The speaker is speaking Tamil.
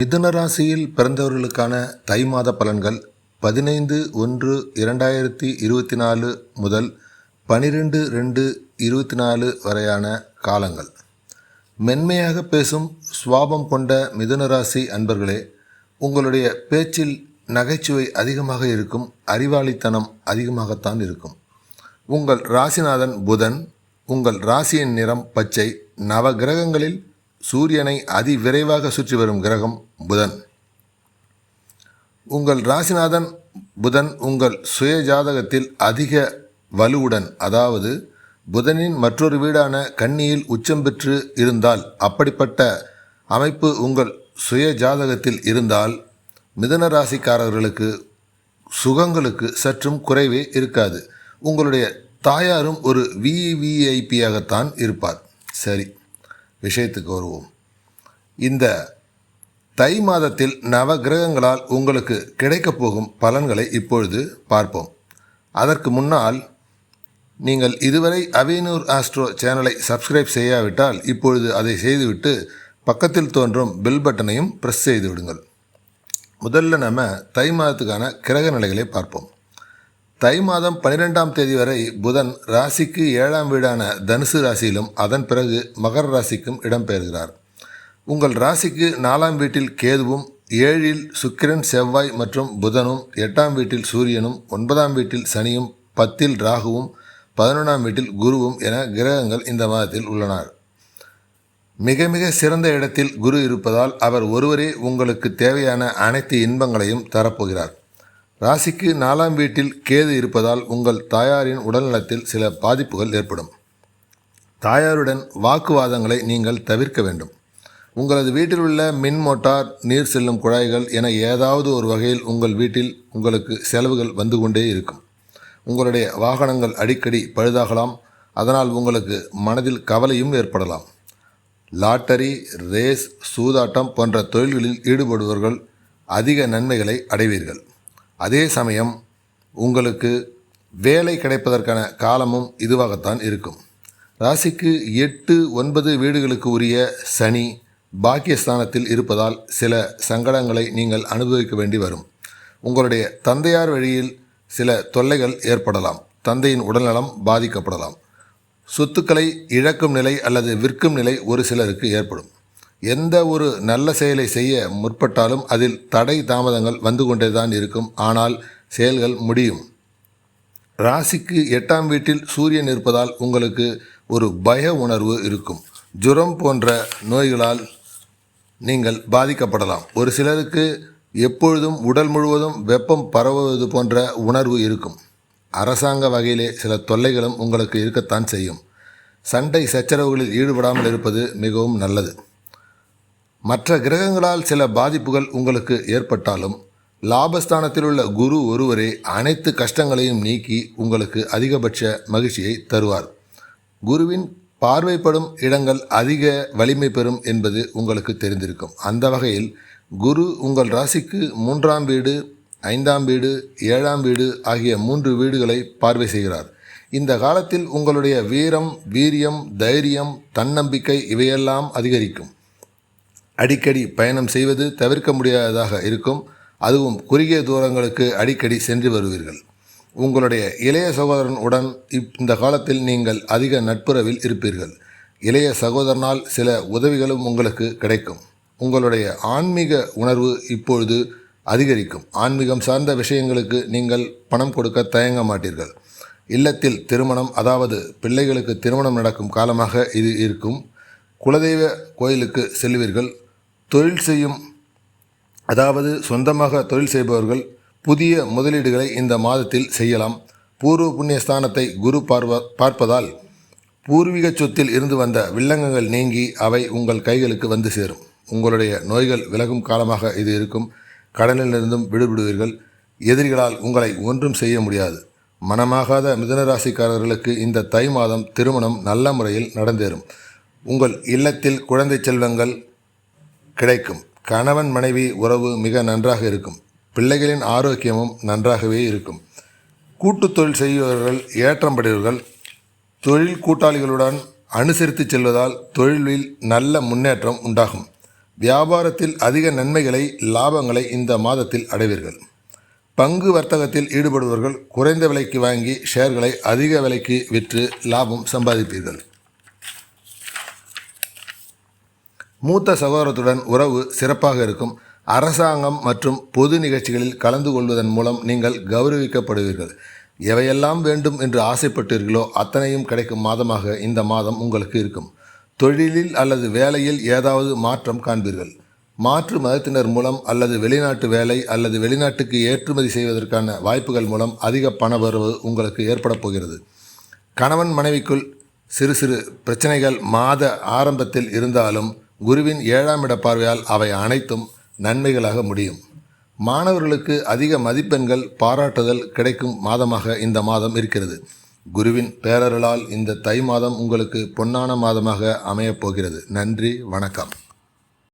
மிதுன ராசியில் பிறந்தவர்களுக்கான தை மாத பலன்கள் பதினைந்து ஒன்று இரண்டாயிரத்தி இருபத்தி நாலு முதல் பனிரெண்டு ரெண்டு இருபத்தி நாலு வரையான காலங்கள். மென்மையாக பேசும் சுவாபம் கொண்ட மிதுன ராசி அன்பர்களே உங்களுடைய பேச்சில் நகைச்சுவை அதிகமாக இருக்கும் அறிவாளித்தனம் அதிகமாகத்தான் இருக்கும். உங்கள் ராசிநாதன் புதன் உங்கள் ராசியின் நிறம் பச்சை நவ கிரகங்களில் சூரியனை அதிவிரைவாக சுற்றி வரும் கிரகம் புதன். உங்கள் ராசிநாதன் புதன் உங்கள் சுய ஜாதகத்தில் அதிக வலுவுடன் அதாவது புதனின் மற்றொரு வீடான கன்னியில் உச்சம் பெற்று இருந்தால் அப்படிப்பட்ட அமைப்பு உங்கள் சுய ஜாதகத்தில் இருந்தால் மிதன ராசிக்காரர்களுக்கு சுகங்களுக்கு சற்றும் குறைவே இருக்காது. உங்களுடைய தாயாரும் ஒரு விவிஐபியாகத்தான் இருப்பார். சரி. விஷயத்துக்கு வருவோம். இந்த தை மாதத்தில் நவ கிரகங்களால் உங்களுக்கு கிடைக்கப் போகும் பலன்களை இப்பொழுது பார்ப்போம். அதற்கு முன்னால் நீங்கள் இதுவரை அவினூர் ஆஸ்ட்ரோ சேனலை சப்ஸ்கிரைப் செய்யாவிட்டால் இப்பொழுது அதை செய்துவிட்டு பக்கத்தில் தோன்றும் பெல் பட்டனையும் ப்ரெஸ் செய்து விடுங்கள். முதல்ல நம்ம தை மாதத்துக்கான கிரக நிலைகளை பார்ப்போம். தை மாதம் பனிரெண்டாம் தேதி வரை புதன் ராசிக்கு ஏழாம் வீடான தனுசு ராசியிலும் அதன் பிறகு மகர ராசிக்கும் இடம்பெயர்கிறார். உங்கள் ராசிக்கு நாலாம் வீட்டில் கேதுவும் ஏழில் சுக்கிரன் செவ்வாய் மற்றும் புதனும் எட்டாம் வீட்டில் சூரியனும் ஒன்பதாம் வீட்டில் சனியும் பத்தில் ராகுவும் பதினொன்றாம் வீட்டில் குருவும் என கிரகங்கள் இந்த மாதத்தில் உள்ளனர். மிக மிக சிறந்த இடத்தில் குரு இருப்பதால் அவர் ஒருவரே உங்களுக்கு தேவையான அனைத்து இன்பங்களையும் தரப்போகிறார். ராசிக்கு நாலாம் வீட்டில் கேது இருப்பதால் உங்கள் தாயாரின் உடல்நலத்தில் சில பாதிப்புகள் ஏற்படும். தாயாருடன் வாக்குவாதங்களை நீங்கள் தவிர்க்க வேண்டும். உங்களது வீட்டில் உள்ள மின் மோட்டார் நீர் செல்லும் குழாய்கள் என ஏதாவது ஒரு வகையில் உங்கள் வீட்டில் உங்களுக்கு செலவுகள் வந்து கொண்டே இருக்கும். உங்களுடைய வாகனங்கள் அடிக்கடி பழுதாகலாம். அதனால் உங்களுக்கு மனதில் கவலையும் ஏற்படலாம். லாட்டரி ரேஸ் சூதாட்டம் போன்ற தொழில்களில் ஈடுபடுபவர்கள் அதிக நன்மைகளை அடைவீர்கள். அதே சமயம் உங்களுக்கு வேலை கிடைப்பதற்கான காலமும் இதுவாகத்தான் இருக்கும். ராசிக்கு எட்டு ஒன்பது வீடுகளுக்கு உரிய சனி பாக்கியஸ்தானத்தில் இருப்பதால் சில சங்கடங்களை நீங்கள் அனுபவிக்க வேண்டி வரும். உங்களுடைய தந்தையார் வழியில் சில தொல்லைகள் ஏற்படலாம். தந்தையின் உடல்நலம் பாதிக்கப்படலாம். சொத்துக்களை இழக்கும் நிலை அல்லது விற்கும் நிலை ஒரு சிலருக்கு ஏற்படும். எந்த ஒரு நல்ல செயலை செய்ய முற்பட்டாலும் அதில் தடை தாமதங்கள் வந்து கொண்டே தான் இருக்கும். ஆனால் செயல்கள் முடியும். ராசிக்கு எட்டாம் வீட்டில் சூரியன் இருப்பதால் உங்களுக்கு ஒரு பய உணர்வு இருக்கும். ஜுரம் போன்ற நோய்களால் நீங்கள் பாதிக்கப்படலாம். ஒரு சிலருக்கு எப்பொழுதும் உடல் முழுவதும் வெப்பம் பரவுவது போன்ற உணர்வு இருக்கும். அரசாங்க வகையிலே சில தொல்லைகளும் உங்களுக்கு இருக்கத்தான் செய்யும். சண்டை சச்சரவுகளில் ஈடுபடாமல் இருப்பது மிகவும் நல்லது. மற்ற கிரகங்களால் சில பாதிப்புகள் உங்களுக்கு ஏற்பட்டாலும் லாபஸ்தானத்தில் உள்ள குரு ஒருவரே அனைத்து கஷ்டங்களையும் நீக்கி உங்களுக்கு அதிகபட்ச மகிழ்ச்சியை தருவார். குருவின் பார்வைப்படும் இடங்கள் அதிக வலிமை பெறும் என்பது உங்களுக்கு தெரிந்திருக்கும். அந்த வகையில் குரு உங்கள் ராசிக்கு மூன்றாம் வீடு ஐந்தாம் வீடு ஏழாம் வீடு ஆகிய மூன்று வீடுகளை பார்வை செய்கிறார். இந்த காலத்தில் உங்களுடைய வீரம் வீரியம் தைரியம் தன்னம்பிக்கை இவையெல்லாம் அதிகரிக்கும். அடிக்கடி பயணம் செய்வது தவிர்க்க முடியாததாக இருக்கும். அதுவும் குறுகிய தூரங்களுக்கு அடிக்கடி சென்று வருவீர்கள். உங்களுடைய இளைய சகோதரன் உடன் இப் இந்த காலத்தில் நீங்கள் அதிக நட்புறவில் இருப்பீர்கள். இளைய சகோதரனால் சில உதவிகளும் உங்களுக்கு கிடைக்கும். உங்களுடைய ஆன்மீக உணர்வு இப்பொழுது அதிகரிக்கும். ஆன்மீகம் சார்ந்த விஷயங்களுக்கு நீங்கள் பணம் கொடுக்க தயங்க மாட்டீர்கள். இல்லத்தில் திருமணம் அதாவது பிள்ளைகளுக்கு திருமணம் நடக்கும் காலமாக இது இருக்கும். குலதெய்வ கோயிலுக்கு செல்வீர்கள். தொழில் செய்யும் அதாவது சொந்தமாக தொழில் செய்பவர்கள் புதிய முதலீடுகளை இந்த மாதத்தில் செய்யலாம். பூர்வ புண்ணிய ஸ்தானத்தை குரு பார்வ பார்ப்பதால் பூர்வீக சொத்தில் இருந்து வந்த வில்லங்கங்கள் நீங்கி அவை உங்கள் கைகளுக்கு வந்து சேரும். உங்களுடைய நோய்கள் விலகும் காலமாக இது இருக்கும். கடனிலிருந்தும் விடுபடுவீர்கள். எதிரிகளால் உங்களை ஒன்றும் செய்ய முடியாது. மனமாகாத மிதனராசிக்காரர்களுக்கு இந்த தை மாதம் திருமணம் நல்ல முறையில் நடந்தேறும். உங்கள் இல்லத்தில் குழந்தை செல்வங்கள் கிடைக்கும். கணவன் மனைவி உறவு மிக நன்றாக இருக்கும். பிள்ளைகளின் ஆரோக்கியமும் நன்றாகவே இருக்கும். கூட்டுத் தொழில் செய்பவர்கள் ஏற்றம்படுவர்கள் தொழில் கூட்டாளிகளுடன் அனுசரித்து செல்வதால் தொழிலில் நல்ல முன்னேற்றம் உண்டாகும். வியாபாரத்தில் அதிக நன்மைகளை லாபங்களை இந்த மாதத்தில் அடைவீர்கள். பங்கு வர்த்தகத்தில் ஈடுபடுபவர்கள் குறைந்த விலைக்கு வாங்கி ஷேர்களை அதிக விலைக்கு விற்று லாபம் சம்பாதிப்பீர்கள். மூத்த சகோதரத்துடன் உறவு சிறப்பாக இருக்கும். அரசாங்கம் மற்றும் பொது நிகழ்ச்சிகளில் கலந்து கொள்வதன் மூலம் நீங்கள் கௌரவிக்கப்படுவீர்கள். எவையெல்லாம் வேண்டும் என்று ஆசைப்பட்டீர்களோ அத்தனையும் கிடைக்கும் மாதமாக இந்த மாதம் உங்களுக்கு இருக்கும். தொழிலில் அல்லது வேலையில் ஏதாவது மாற்றம் காண்பீர்கள். மாற்று மதத்தினர் மூலம் அல்லது வெளிநாட்டு வேலை அல்லது வெளிநாட்டுக்கு ஏற்றுமதி செய்வதற்கான வாய்ப்புகள் மூலம் அதிக பணவரவு உங்களுக்கு ஏற்பட போகிறது. கணவன் மனைவிக்குள் சிறு சிறு பிரச்சனைகள் மாத ஆரம்பத்தில் இருந்தாலும் குருவின் ஏழாம் இட பார்வையால் அவை அனைத்தும் நன்மைகளாக முடியும். மாணவர்களுக்கு அதிக மதிப்பெண்கள் பாராட்டுதல் கிடைக்கும் மாதமாக இந்த மாதம் இருக்கிறது. குருவின் பேரருளால் இந்த தை மாதம் உங்களுக்கு பொன்னான மாதமாக அமையப் போகிறது. நன்றி வணக்கம்.